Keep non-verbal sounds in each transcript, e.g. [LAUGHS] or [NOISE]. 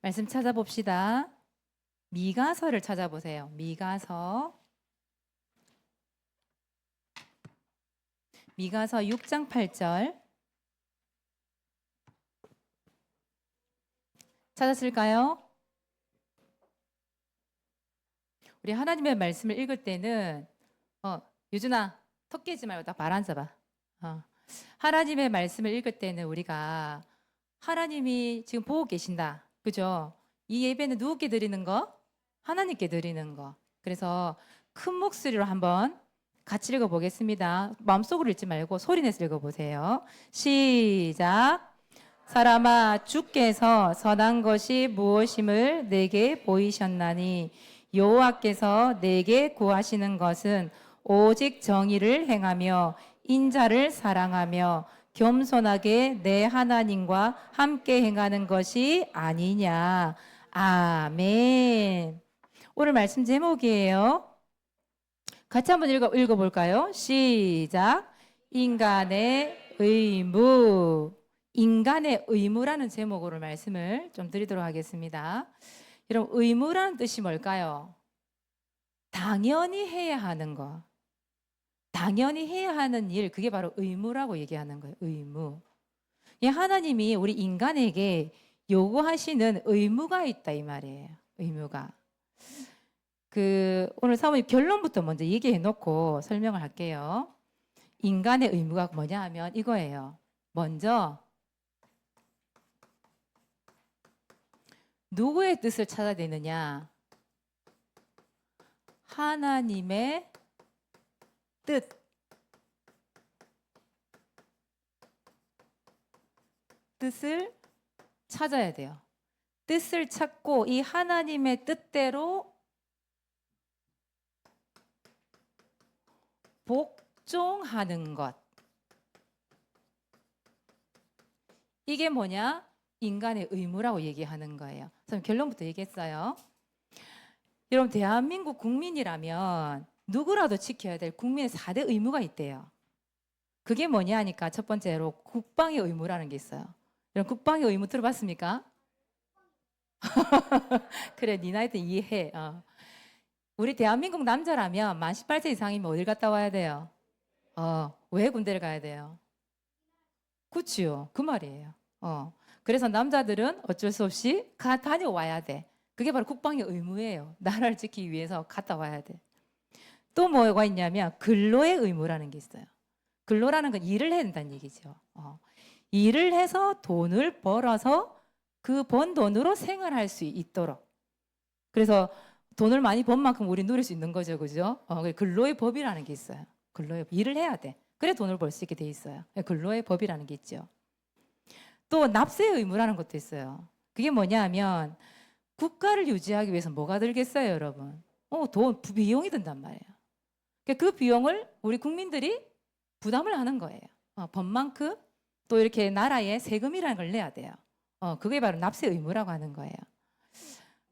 말씀 찾아봅시다. 미가서를 찾아보세요. 미가서. 미가서 6장 8절. 찾았을까요? 우리 하나님의 말씀을 읽을 때는 어, 유준아, 턱 깨지 말고 딱발 앉아 봐. 어. 하나님의 말씀을 읽을 때는 우리가 하나님이 지금 보고 계신다. 그죠? 이 예배는 누구께 드리는 거? 하나님께 드리는 거. 그래서 큰 목소리로 한번 같이 읽어보겠습니다. 마음속으로 읽지 말고 소리내서 읽어보세요. 시작. 사람아 주께서 선한 것이 무엇임을 내게 보이셨나니 여호와께서 내게 구하시는 것은 오직 정의를 행하며 인자를 사랑하며 겸손하게 내 하나님과 함께 행하는 것이 아니냐. 아멘. 오늘 말씀 제목이에요. 같이 한번 읽어, 읽어볼까요? 시작. 인간의 의무. 인간의 의무라는 제목으로 말씀을 좀 드리도록 하겠습니다. 여러분, 의무라는 뜻이 뭘까요? 당연히 해야 하는 거. 당연히 해야 하는 일, 그게 바로 의무라고 얘기하는 거예요. 의무. 이 하나님이 우리 인간에게 요구하시는 의무가 있다 이 말이에요. 의무가. 그 오늘 사모님 결론부터 먼저 얘기해 놓고 설명을 할게요. 인간의 의무가 뭐냐 하면 이거예요. 먼저 누구의 뜻을 찾아야 되느냐? 하나님의 뜻. 뜻을 찾아야 돼요. 뜻을 찾고 이 하나님의 뜻대로 복종하는 것. 이게 뭐냐? 인간의 의무라고 얘기하는 거예요. 그럼 결론부터 얘기했어요. 여러분, 대한민국 국민이라면 누구라도 지켜야 될 국민의 4대 의무가 있대요. 그게 뭐냐 하니까 첫 번째로 국방의 의무라는 게 있어요. 여러분, 국방의 의무 들어봤습니까? [LAUGHS] 그래, 니 나이 때 이해해. 어. 우리 대한민국 남자라면 만 18세 이상이면 어딜 갔다 와야 돼요? 어, 왜 군대를 가야 돼요? 그치요. 그 말이에요. 어. 그래서 남자들은 어쩔 수 없이 가 다녀와야 돼. 그게 바로 국방의 의무예요. 나라를 지키기 위해서 갔다 와야 돼. 또 뭐가 있냐면 근로의 의무라는 게 있어요. 근로라는 건 일을 된다는 얘기죠. 어. 일을 해서 돈을 벌어서 그 번 돈으로 생활할 수 있도록. 그래서 돈을 많이 번 만큼 우리 누릴 수 있는 거죠. 그죠? 어, 근로의 법이라는 게 있어요. 근로의 법. 일을 해야 돼. 그래 돈을 벌 수 있게 돼 있어요. 근로의 법이라는 게 있죠. 또 납세의 의무라는 것도 있어요. 그게 뭐냐 하면 국가를 유지하기 위해서 뭐가 들겠어요, 여러분? 어, 돈, 비용이 든단 말이에요. 그러니까 그 비용을 우리 국민들이 부담을 하는 거예요. 어, 법만큼 또 이렇게 나라에 세금이라는 걸 내야 돼요. 어, 그게 바로 납세 의무라고 하는 거예요.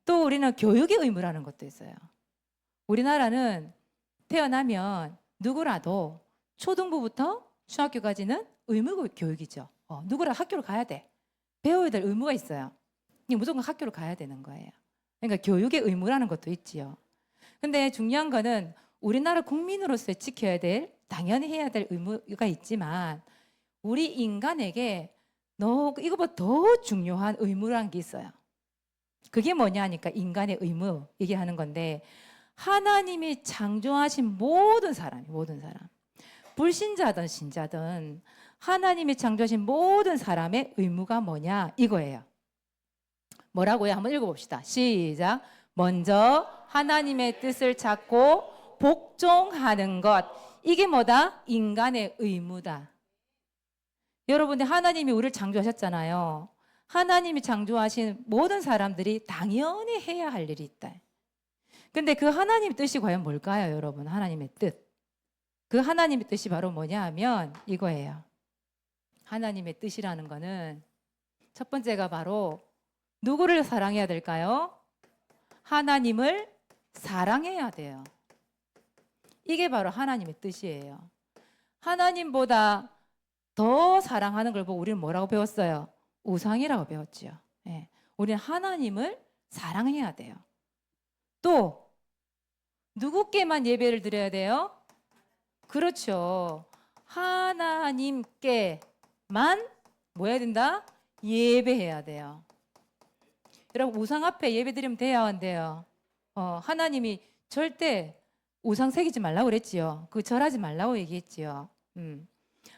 또 우리는 교육의 의무라는 것도 있어요. 우리나라는 태어나면 누구라도 초등부부터 중학교까지는 의무 교육이죠. 어, 누구라 학교를 가야 돼. 배워야 될 의무가 있어요. 무조건 학교를 가야 되는 거예요. 그러니까 교육의 의무라는 것도 있지요. 근데 중요한 거는 우리나라 국민으로서 지켜야 될 당연히 해야 될 의무가 있지만 우리 인간에게 너 이거보다 더 중요한 의무라는 게 있어요. 그게 뭐냐 하니까 인간의 의무 얘기하는 건데 하나님이 창조하신 모든 사람, 모든 사람, 불신자든 신자든 하나님이 창조하신 모든 사람의 의무가 뭐냐 이거예요. 뭐라고요? 한번 읽어봅시다. 시작. 먼저 하나님의 뜻을 찾고 복종하는 것. 이게 뭐다? 인간의 의무다. 여러분들 하나님이 우리를 창조하셨잖아요. 하나님이 창조하신 모든 사람들이 당연히 해야 할 일이 있다. 근데 그 하나님의 뜻이 과연 뭘까요, 여러분? 하나님의 뜻. 그 하나님의 뜻이 바로 뭐냐 하면 이거예요. 하나님의 뜻이라는 거는 첫 번째가 바로 누구를 사랑해야 될까요? 하나님을 사랑해야 돼요. 이게 바로 하나님의 뜻이에요. 하나님보다 더 사랑하는 걸 보고 우리는 뭐라고 배웠어요? 우상이라고 배웠죠. 예. 우리는 하나님을 사랑해야 돼요. 또 누구께만 예배를 드려야 돼요? 그렇죠. 하나님께만 뭐 해야 된다? 예배해야 돼요. 여러분 우상 앞에 예배 드리면 안 돼요? 어, 하나님이 절대 우상 새기지 말라고 그랬지요. 그 절하지 말라고 얘기했지요. 음.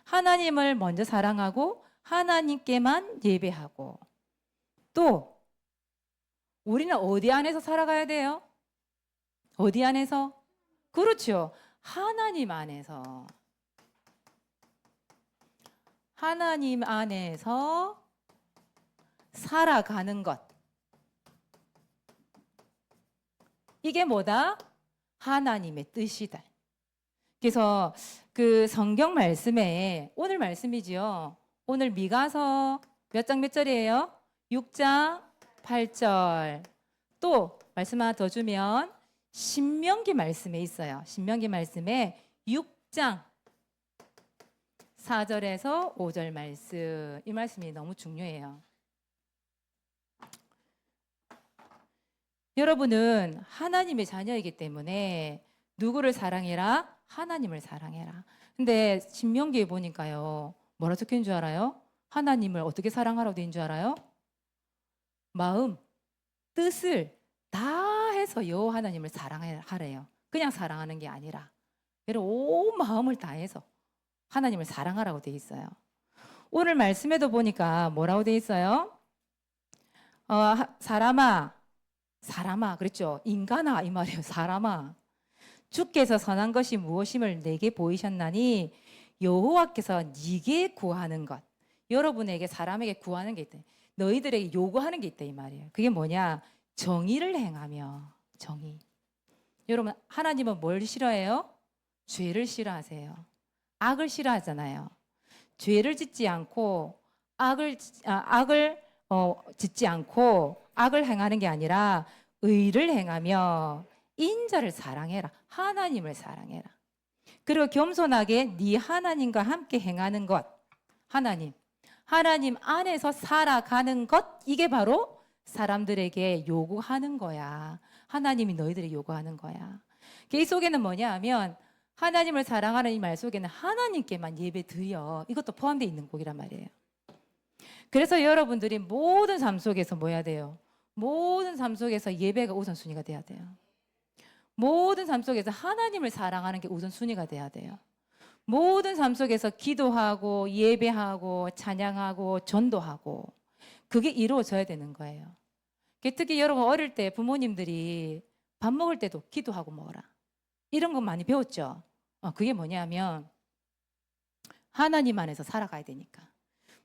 하나님을 먼저 사랑하고 하나님께만 예배하고 또 우리는 어디 안에서 살아가야 돼요? 어디 안에서? 그렇죠. 하나님 안에서. 하나님 안에서 살아가는 것. 이게 뭐다? 하나님의 뜻이다. 그래서 그 성경 말씀에 오늘 말씀이지요. 오늘 미가서 몇 장 몇 절이에요? 6장 8절. 또 말씀 하나 더 주면 신명기 말씀에 있어요. 신명기 말씀에 6장 4절에서 5절 말씀. 이 말씀이 너무 중요해요. 여러분은 하나님의 자녀이기 때문에 누구를 사랑해라? 하나님을 사랑해라. 근데 신명기에 보니까요. 뭐라 적혀 있는 줄 알아요? 하나님을 어떻게 사랑하라고 되어 있는 줄 알아요? 마음, 뜻을 다 해서 여호와 하나님을 사랑하래요. 그냥 사랑하는 게 아니라 여러분 온 마음을 다해서 하나님을 사랑하라고 되어 있어요. 오늘 말씀에도 보니까 뭐라고 되어 있어요? 어, 하- 사람아, 사람아, 그랬죠? 인간아 이 말이에요. 사람아, 주께서 선한 것이 무엇임을 내게 보이셨나니 여호와께서 네게 구하는 것, 여러분에게 사람에게 구하는 게 있다. 너희들에게 요구하는 게 있다 이 말이에요. 그게 뭐냐? 정의를 행하며 정의. 여러분 하나님은 뭘 싫어해요? 죄를 싫어하세요. 악을 싫어하잖아요. 죄를 짓지 않고 악을 짓- 아, 악을 어, 짓지 않고 악을 행하는 게 아니라 의를 행하며 인자를 사랑해라. 하나님을 사랑해라. 그리고 겸손하게 네 하나님과 함께 행하는 것. 하나님. 하나님 안에서 살아가는 것 이게 바로 사람들에게 요구하는 거야. 하나님이 너희들에게 요구하는 거야. 이 속에는 뭐냐 하면 하나님을 사랑하는 이 말 속에는 하나님께만 예배 드려. 이것도 포함되어 있는 곡이란 말이에요. 그래서 여러분들이 모든 삶 속에서 뭐 해야 돼요? 모든 삶 속에서 예배가 우선순위가 돼야 돼요. 모든 삶 속에서 하나님을 사랑하는 게 우선순위가 돼야 돼요. 모든 삶 속에서 기도하고 예배하고 찬양하고 전도하고 그게 이루어져야 되는 거예요. 특히 여러분 어릴 때 부모님들이 밥 먹을 때도 기도하고 먹어라. 이런 거 많이 배웠죠. 어, 그게 뭐냐면 하나님 안에서 살아가야 되니까.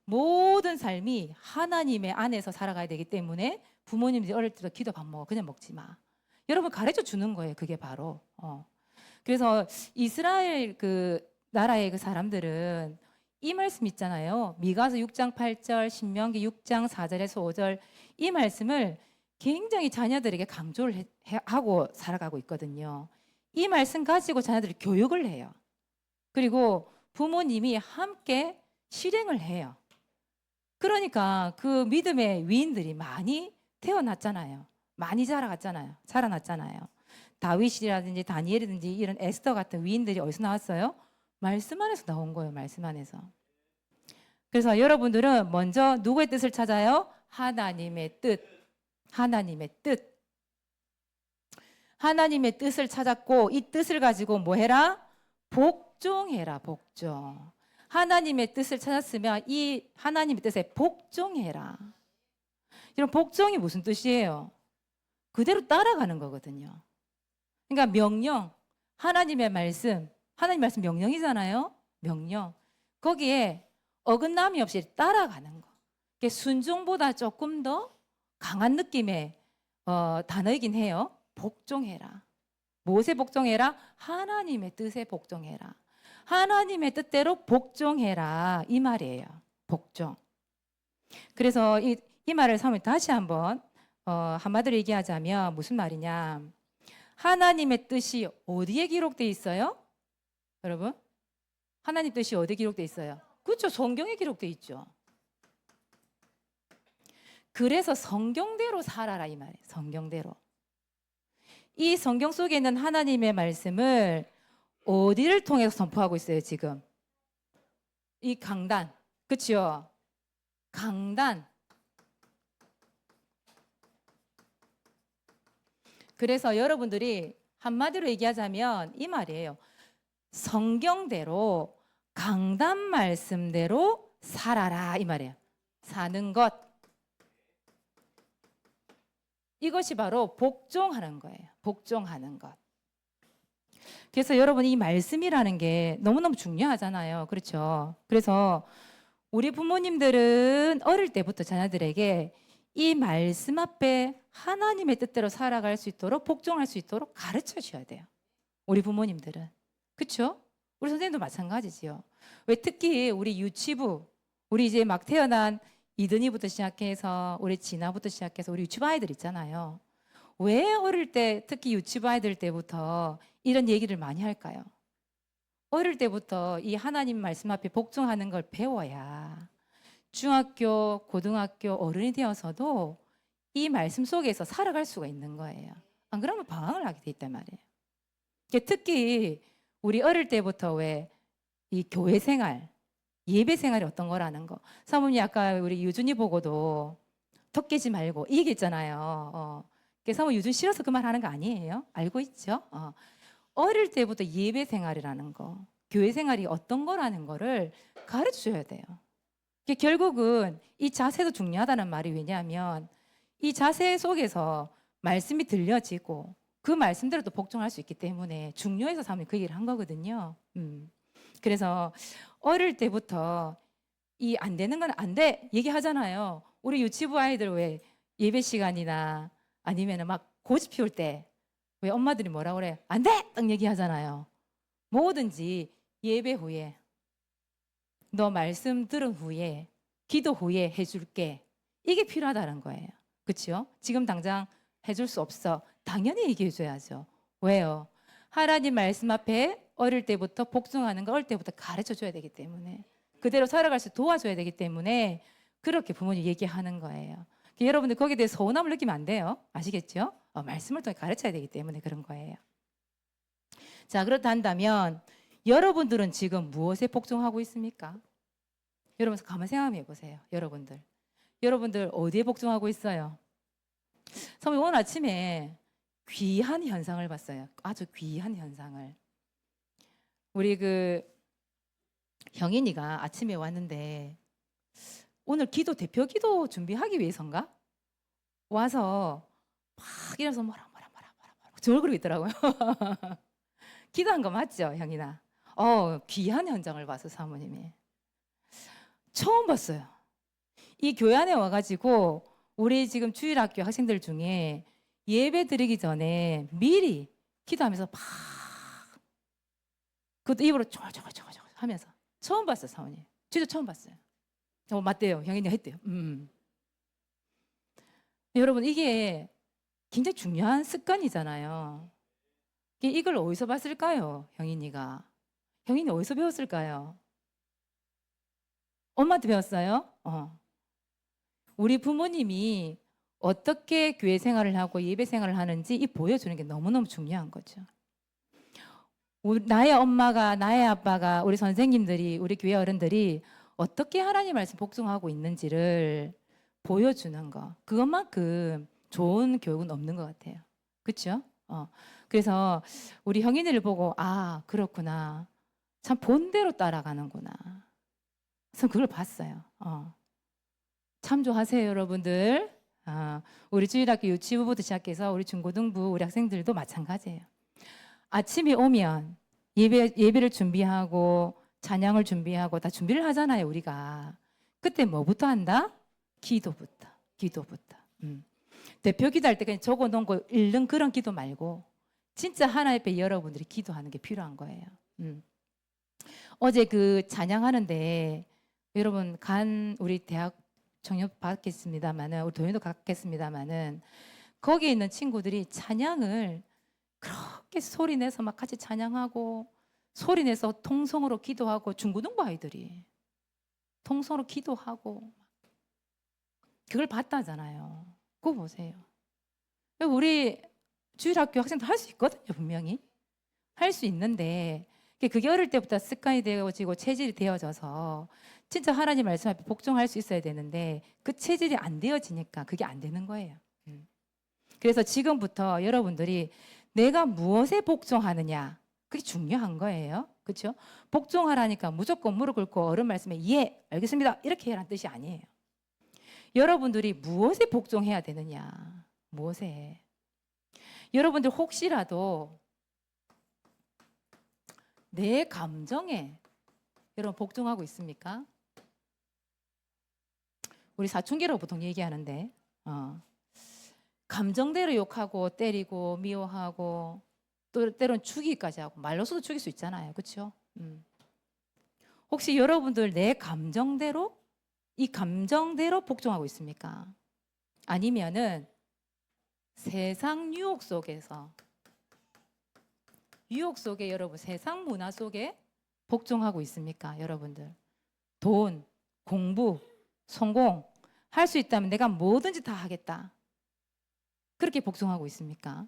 모든 삶이 하나님의 안에서 살아가야 되기 때문에 부모님들이 어릴 때도 기도 밥 먹어 그냥 먹지 마. 여러분 가르쳐 주는 거예요. 그게 바로. 어. 그래서 이스라엘 그 나라의 그 사람들은 이 말씀 있잖아요. 미가서 6장 8절, 신명기 6장 4절에서 5절 이 말씀을 굉장히 자녀들에게 강조를 해- 해- 하고 살아가고 있거든요. 이 말씀 가지고 자녀들이 교육을 해요. 그리고 부모님이 함께 실행을 해요. 그러니까 그 믿음의 위인들이 많이 태어났잖아요. 많이 자라갔잖아요. 자라났잖아요. 다윗이라든지 다니엘이든지 이런 에스더 같은 위인들이 어디서 나왔어요? 말씀 안에서 나온 거예요. 말씀 안에서. 그래서 여러분들은 먼저 누구의 뜻을 찾아요? 하나님의 뜻. 하나님의 뜻. 하나님의 뜻을 찾았고 이 뜻을 가지고 뭐 해라? 복종해라. 복종. 하나님의 뜻을 찾았으면 이 하나님의 뜻에 복종해라. 이런 복종이 무슨 뜻이에요? 그대로 따라가는 거거든요. 그러니까 명령, 하나님의 말씀, 하나님 말씀 명령이잖아요. 명령. 거기에 어긋남이 없이 따라가는 거. 그게 순종보다 조금 더 강한 느낌의 어, 단어이긴 해요. 복종해라. 무엇에 복종해라? 하나님의 뜻에 복종해라. 하나님의 뜻대로 복종해라. 이 말이에요. 복종. 그래서 이, 이 말을 삼을 다시 한번 어, 한마디로 얘기하자면 무슨 말이냐? 하나님의 뜻이 어디에 기록돼 있어요? 여러분? 하나님 뜻이 어디에 기록돼 있어요? 그렇죠. 성경에 기록돼 있죠. 그래서 성경대로 살아라 이 말이에요. 성경대로. 이 성경 속에 있는 하나님의 말씀을 어디를 통해서 선포하고 있어요, 지금? 이 강단. 그렇죠? 강단. 그래서 여러분들이 한마디로 얘기하자면 이 말이에요. 성경대로 강단 말씀대로 살아라 이 말이에요. 사는 것. 이것이 바로 복종하는 거예요. 복종하는 것. 그래서 여러분 이 말씀이라는 게 너무너무 중요하잖아요. 그렇죠? 그래서 우리 부모님들은 어릴 때부터 자녀들에게 이 말씀 앞에 하나님의 뜻대로 살아갈 수 있도록 복종할 수 있도록 가르쳐 주셔야 돼요. 우리 부모님들은. 그렇죠? 우리 선생님도 마찬가지지요. 왜 특히 우리 유치부 우리 이제 막 태어난 이든이부터 시작해서 우리 진아부터 시작해서 우리 유치부 아이들 있잖아요. 왜 어릴 때 특히 유치부 아이들 때부터 이런 얘기를 많이 할까요? 어릴 때부터 이 하나님 말씀 앞에 복종하는 걸 배워야 중학교, 고등학교 어른이 되어서도 이 말씀 속에서 살아갈 수가 있는 거예요. 안 그러면 방황을 하게 돼 있단 말이에요. 특히 우리 어릴 때부터 왜 이 교회 생활, 예배 생활이 어떤 거라는 거. 사모님 아까 우리 유준이 보고도 턱 깨지 말고 이 얘기 있잖아요. 어. 사모 유준 싫어서 그 말 하는 거 아니에요? 알고 있죠? 어. 어릴 때부터 예배 생활이라는 거, 교회 생활이 어떤 거라는 거를 가르쳐 줘야 돼요. 결국은 이 자세도 중요하다는 말이 왜냐하면 이 자세 속에서 말씀이 들려지고 그 말씀대로 또 복종할 수 있기 때문에 중요해서 사모님 그 얘기를 한 거거든요. 음. 그래서 어릴 때부터 이 안 되는 건 안 돼 얘기하잖아요. 우리 유치부 아이들 왜 예배 시간이나 아니면 막 고집 피울 때 왜 엄마들이 뭐라 그래? 안 돼! 딱 얘기하잖아요. 뭐든지 예배 후에 너 말씀 들은 후에 기도 후에 해줄게. 이게 필요하다는 거예요. 그렇죠? 지금 당장 해줄 수 없어. 당연히 얘기해 줘야죠. 왜요? 하나님 말씀 앞에 어릴 때부터 복종하는 거 어릴 때부터 가르쳐 줘야 되기 때문에 그대로 살아갈 수 도와줘야 되기 때문에 그렇게 부모님 얘기하는 거예요. 여러분들 거기에 대해 서운함을 느끼면 안 돼요. 아시겠죠? 어, 말씀을 통해 가르쳐야 되기 때문에 그런 거예요. 자, 그렇다면 여러분들은 지금 무엇에 복종하고 있습니까? 여러분 가만 생각해 보세요. 여러분들. 여러분들 어디에 복종하고 있어요? 선생님 오늘 아침에 귀한 현상을 봤어요. 아주 귀한 현상을. 우리 그 형인이가 아침에 왔는데 오늘 기도 대표 기도 준비하기 위해서인가 와서 막 이러면서 뭐라 뭐라 뭐라 뭐라 뭐라 그러고 있더라고요. [LAUGHS] 기도한 거 맞죠, 형이나? 어 귀한 현장을 봐서 사모님이 처음 봤어요. 이 교회 안에 와가지고 우리 지금 주일학교 학생들 중에 예배 드리기 전에 미리 기도하면서 막 그것도 입으로 쪼글쪼글쪼글 하면서 처음 봤어요, 사모님. 진짜 처음 봤어요. 어, 맞대요. 형이네 했대요. 음. 여러분 이게 굉장히 중요한 습관이잖아요. 이걸 어디서 봤을까요, 형인이가? 형인이 어디서 배웠을까요? 엄마한테 배웠어요? 어. 우리 부모님이 어떻게 교회 생활을 하고 예배 생활을 하는지 이 보여주는 게 너무너무 중요한 거죠. 나의 엄마가, 나의 아빠가, 우리 선생님들이, 우리 교회 어른들이 어떻게 하나님 말씀 복종하고 있는지를 보여주는 거. 그것만큼 좋은 교육은 없는 것 같아요. 그렇죠? 어. 그래서 우리 형인이를 보고 아 그렇구나. 참 본대로 따라가는구나. 그래서 그걸 봤어요. 어. 참조하세요, 여러분들. 아, 우리 주일학교 유치부부터 시작해서 우리 중고등부 우리 학생들도 마찬가지예요. 아침이 오면 예배 예배를 준비하고 찬양을 준비하고 다 준비를 하잖아요, 우리가. 그때 뭐부터 한다? 기도부터. 기도부터. 음. 대표 기도할 때 그냥 적어 놓은 거 읽는 그런 기도 말고 진짜 하나님 앞에 여러분들이 기도하는 게 필요한 거예요. 음. 어제 그 찬양하는데 여러분 간 우리 대학 청년 받겠습니다마는 우리 도현도 갖겠습니다마는 거기에 있는 친구들이 찬양을 그렇게 소리 내서 막 같이 찬양하고 소리 내서 통성으로 기도하고 중고등부 아이들이 통성으로 기도하고 그걸 봤다잖아요. 그거 보세요. 우리 주일학교 학생도 할 수 있거든요, 분명히. 할 수 있는데 그게 어릴 때부터 습관이 되어지고 체질이 되어져서 진짜 하나님 말씀 앞에 복종할 수 있어야 되는데 그 체질이 안 되어지니까 그게 안 되는 거예요. 음. 그래서 지금부터 여러분들이 내가 무엇에 복종하느냐 그게 중요한 거예요. 그렇죠? 복종하라니까 무조건 무릎 꿇고 어른 말씀에 예, 알겠습니다. 이렇게 해라는 뜻이 아니에요. 여러분들이 무엇에 복종해야 되느냐? 무엇에? 여러분들 혹시라도 내 감정에 여러분 복종하고 있습니까? 우리 사춘기라고 보통 얘기하는데 어. 감정대로 욕하고 때리고 미워하고 또 때론 죽이기까지 하고 말로서도 죽일 수 있잖아요. 그렇죠? 음. 혹시 여러분들 내 감정대로 이 감정대로 복종하고 있습니까? 아니면은 세상 유혹 속에서 유혹 속에 여러분 세상 문화 속에 복종하고 있습니까? 여러분들 돈, 공부, 성공 할 수 있다면 내가 뭐든지 다 하겠다. 그렇게 복종하고 있습니까?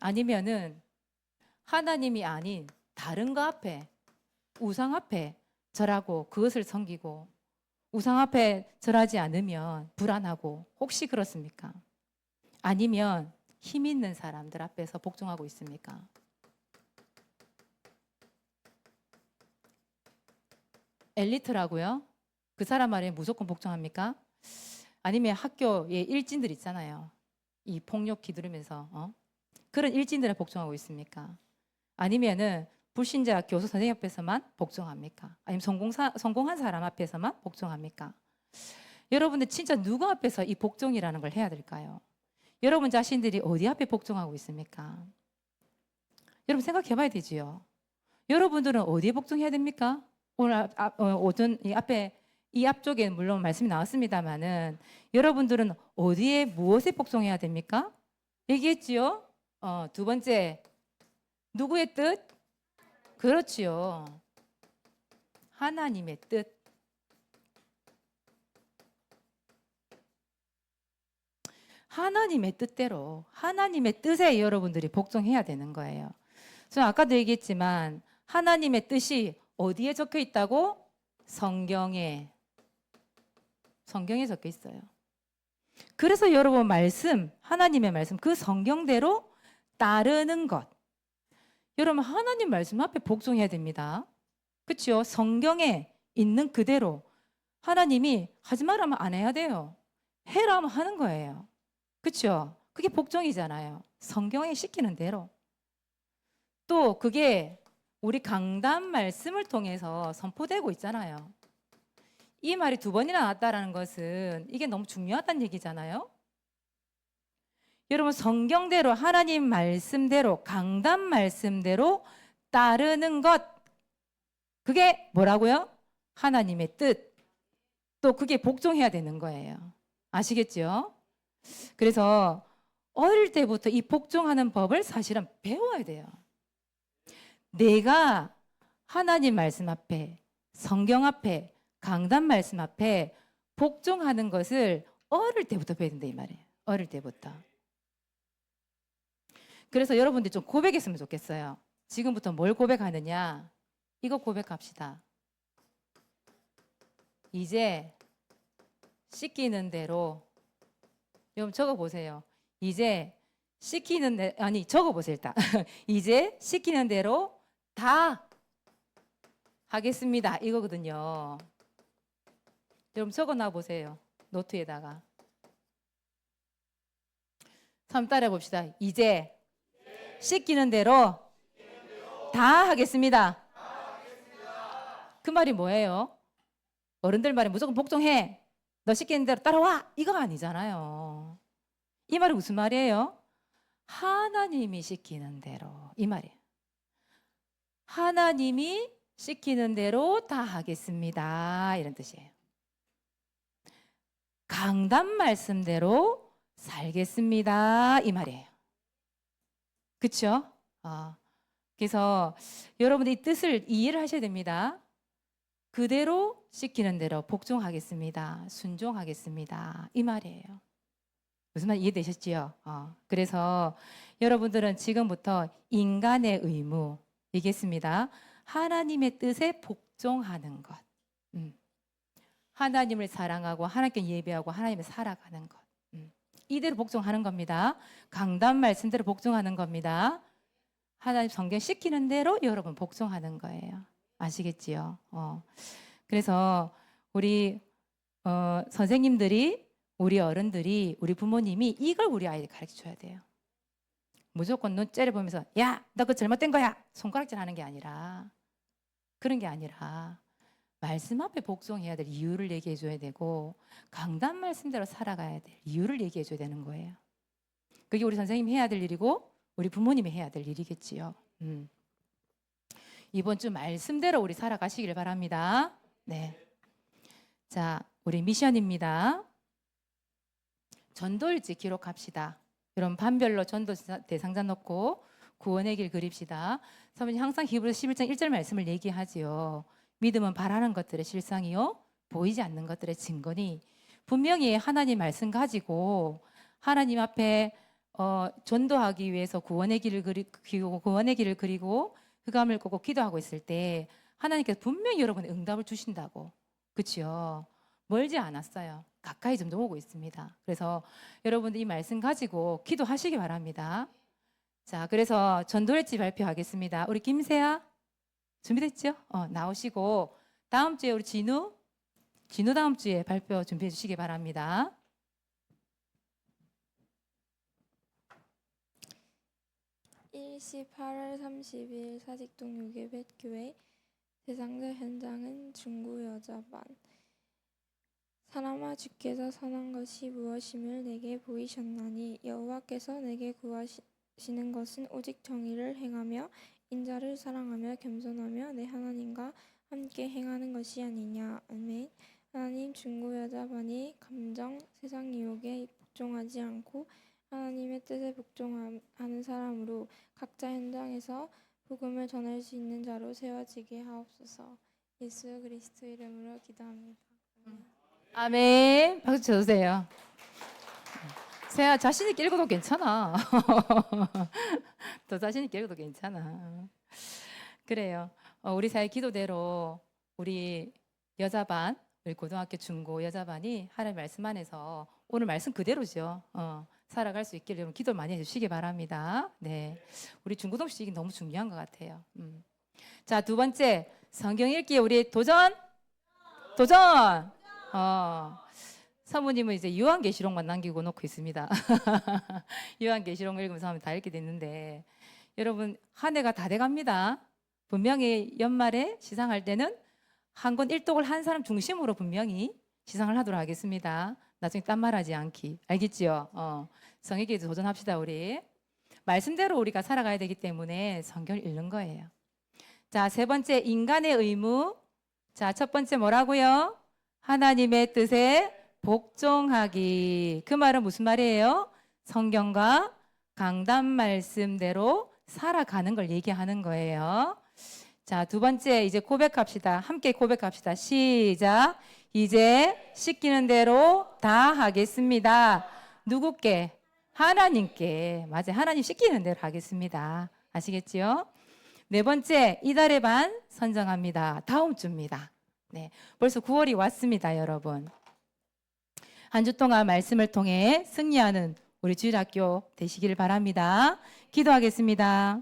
아니면은 하나님이 아닌 다른 거 앞에 우상 앞에 절하고 그것을 섬기고 우상 앞에 절하지 않으면 불안하고 혹시 그렇습니까? 아니면 힘 있는 사람들 앞에서 복종하고 있습니까? 엘리트라고요? 그 사람 말에 무조건 복종합니까? 아니면 학교에 일진들 있잖아요. 이 폭력 기두르면서 어? 그런 일진들에 복종하고 있습니까? 아니면은 불신자 교수 선생님 앞에서만 복종합니까? 아니면 성공사, 성공한 사람 앞에서만 복종합니까? 여러분들 진짜 누구 앞에서 이 복종이라는 걸 해야 될까요? 여러분 자신들이 어디 앞에 복종하고 있습니까? 여러분 생각해 봐야 되지요. 여러분들은 어디에 복종해야 됩니까? 오늘 앞, 앞, 어, 오전 이 앞에 이 앞쪽에 물론 말씀이 나왔습니다만은 여러분들은 어디에 무엇에 복종해야 됩니까? 얘기했지요. 어, 두 번째 누구의 뜻? 그렇지요. 하나님의 뜻. 하나님의 뜻대로 하나님의 뜻에 여러분들이 복종해야 되는 거예요. 저는 아까도 얘기했지만 하나님의 뜻이 어디에 적혀 있다고? 성경에 성경에 적혀 있어요. 그래서 여러분 말씀 하나님의 말씀 그 성경대로 따르는 것. 여러분 하나님 말씀 앞에 복종해야 됩니다. 그렇죠? 성경에 있는 그대로 하나님이 하지 말라면 안 해야 돼요. 해라 하면 하는 거예요. 그렇죠? 그게 복종이잖아요. 성경에 시키는 대로. 또 그게 우리 강단 말씀을 통해서 선포되고 있잖아요. 이 말이 두 번이나 나왔다라는 것은 이게 너무 중요하다는 얘기잖아요. 여러분 성경대로 하나님 말씀대로 강단 말씀대로 따르는 것 그게 뭐라고요? 하나님의 뜻. 또 그게 복종해야 되는 거예요. 아시겠죠? 그래서 어릴 때부터 이 복종하는 법을 사실은 배워야 돼요. 내가 하나님 말씀 앞에 성경 앞에 강단 말씀 앞에 복종하는 것을 어릴 때부터 배워야 된다 이 말이에요. 어릴 때부터. 그래서 여러분들 좀 고백했으면 좋겠어요. 지금부터 뭘 고백하느냐? 이거 고백합시다. 이제 시키는 대로 여러분 적어 보세요. 이제 시키는 대 아니 적어 보세요 일단. [LAUGHS] 이제 시키는 대로 다 하겠습니다. 이거거든요. 여러분 적어 놔 보세요. 노트에다가. 한번 따라 봅시다. 이제 시키는 대로 다 하겠습니다. 그 말이 뭐예요? 어른들 말에 무조건 복종해. 너 시키는 대로 따라와. 이거 아니잖아요. 이 말이 무슨 말이에요? 하나님이 시키는 대로. 이 말이에요. 하나님이 시키는 대로 다 하겠습니다. 이런 뜻이에요. 강단 말씀대로 살겠습니다. 이 말이에요. 그렇죠? 어. 그래서 여러분들 이 뜻을 이해를 하셔야 됩니다. 그대로 시키는 대로 복종하겠습니다. 순종하겠습니다. 이 말이에요. 무슨 말 이해되셨지요? 어, 그래서 여러분들은 지금부터 인간의 의무 얘기했습니다. 하나님의 뜻에 복종하는 것. 음. 하나님을 사랑하고 하나님께 예배하고 하나님을 살아가는 것. 음. 이대로 복종하는 겁니다. 강단 말씀대로 복종하는 겁니다. 하나님 성경 시키는 대로 여러분 복종하는 거예요. 아시겠지요? 어. 그래서 우리 어, 선생님들이 우리 어른들이 우리 부모님이 이걸 우리 아이들 가르쳐 줘야 돼요. 무조건 눈 째려보면서 야, 너 그 잘못된 거야. 손가락질 하는 게 아니라 그런 게 아니라 말씀 앞에 복종해야 될 이유를 얘기해 줘야 되고 강단 말씀대로 살아가야 될 이유를 얘기해 줘야 되는 거예요. 그게 우리 선생님이 해야 될 일이고 우리 부모님이 해야 될 일이겠지요. 음. 이번 주 말씀대로 우리 살아가시길 바랍니다. 네. 자, 우리 미션입니다. 전도일지 기록합시다. 여러분 반별로 전도 대상자 넣고 구원의 길 그립시다. 사모님 항상 히브리서 11장 1절 말씀을 얘기하지요. 믿음은 바라는 것들의 실상이요 보이지 않는 것들의 증거니 분명히 하나님 말씀 가지고 하나님 앞에 어, 전도하기 위해서 구원의 길을 그리고 구원의 길을 그리고 흑암을 꽂고 기도하고 있을 때 하나님께서 분명히 여러분의 응답을 주신다고 그렇죠? 멀지 않았어요. 가까이 점점 오고 있습니다. 그래서 여러분들 이 말씀 가지고 기도하시기 바랍니다. 자, 그래서 전도일지 발표하겠습니다. 우리 김세아 준비됐죠? 어, 나오시고 다음 주에 우리 진우 진우 다음 주에 발표 준비해 주시기 바랍니다. 일시 8월 30일 사직동 유개벳교회 대상자 현장은 중구 여자반 사람아 주께서 선한 것이 무엇임을 내게 보이셨나니 여호와께서 내게 구하시는 것은 오직 정의를 행하며 인자를 사랑하며 겸손하며 내 하나님과 함께 행하는 것이 아니냐 아멘 하나님 중구 여자반이 감정 세상 유혹에 복종하지 않고 하나님의 뜻에 복종하는 사람으로 각자 현장에서 복음을 전할 수 있는 자로 세워지게 하옵소서. 예수 그리스도 이름으로 기도합니다. 아멘. 아멘. 박수 쳐주세요. 세아 자신 있게 읽어도 괜찮아. [LAUGHS] 더 자신 있게 읽어도 괜찮아. 그래요. 어, 우리 사회 기도대로 우리 여자반, 우리 고등학교 중고 여자반이 하나님 말씀 안에서 오늘 말씀 그대로죠. 어, 살아갈 수 있기를 여러분 기도 많이 해주시기 바랍니다. 네, 우리 중고등식이 너무 중요한 것 같아요. 음. 자, 두 번째 성경 읽기 우리 도전, 도전. 어, 사모님은 이제 요한계시록만 남기고 놓고 있습니다. [LAUGHS] 요한계시록 읽으면서 하면 다 읽게 됐는데 여러분 한 해가 다 돼갑니다. 분명히 연말에 시상할 때는 한 권 일독을 한 사람 중심으로 분명히 시상을 하도록 하겠습니다. 나중에 딴 말하지 않기 알겠지요? 어, 성에게도 도전합시다 우리. 말씀대로 우리가 살아가야 되기 때문에 성경을 읽는 거예요. 자, 세 번째 인간의 의무. 자, 첫 번째 뭐라고요? 하나님의 뜻에 복종하기. 그 말은 무슨 말이에요? 성경과 강단 말씀대로 살아가는 걸 얘기하는 거예요. 자, 두 번째 이제 고백합시다. 함께 고백합시다. 시작. 이제 시키는 대로 다 하겠습니다. 누구께? 하나님께. 맞아요. 하나님 시키는 대로 하겠습니다. 아시겠지요? 네 번째, 이달의 반 선정합니다. 다음 주입니다. 네. 벌써 9월이 왔습니다, 여러분. 한 주 동안 말씀을 통해 승리하는 우리 주일학교 되시기를 바랍니다. 기도하겠습니다.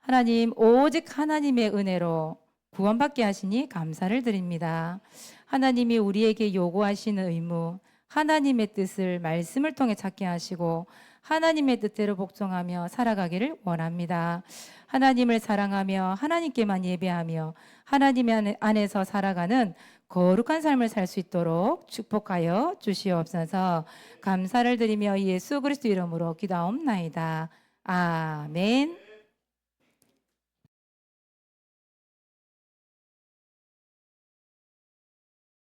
하나님, 오직 하나님의 은혜로 구원받게 하시니 감사를 드립니다. 하나님이 우리에게 요구하시는 의무, 하나님의 뜻을 말씀을 통해 찾게 하시고 하나님의 뜻대로 복종하며 살아가기를 원합니다. 하나님을 사랑하며 하나님께만 예배하며 하나님 안에서 살아가는 거룩한 삶을 살 수 있도록 축복하여 주시옵소서. 감사를 드리며 예수 그리스도 이름으로 기도하옵나이다. 아멘.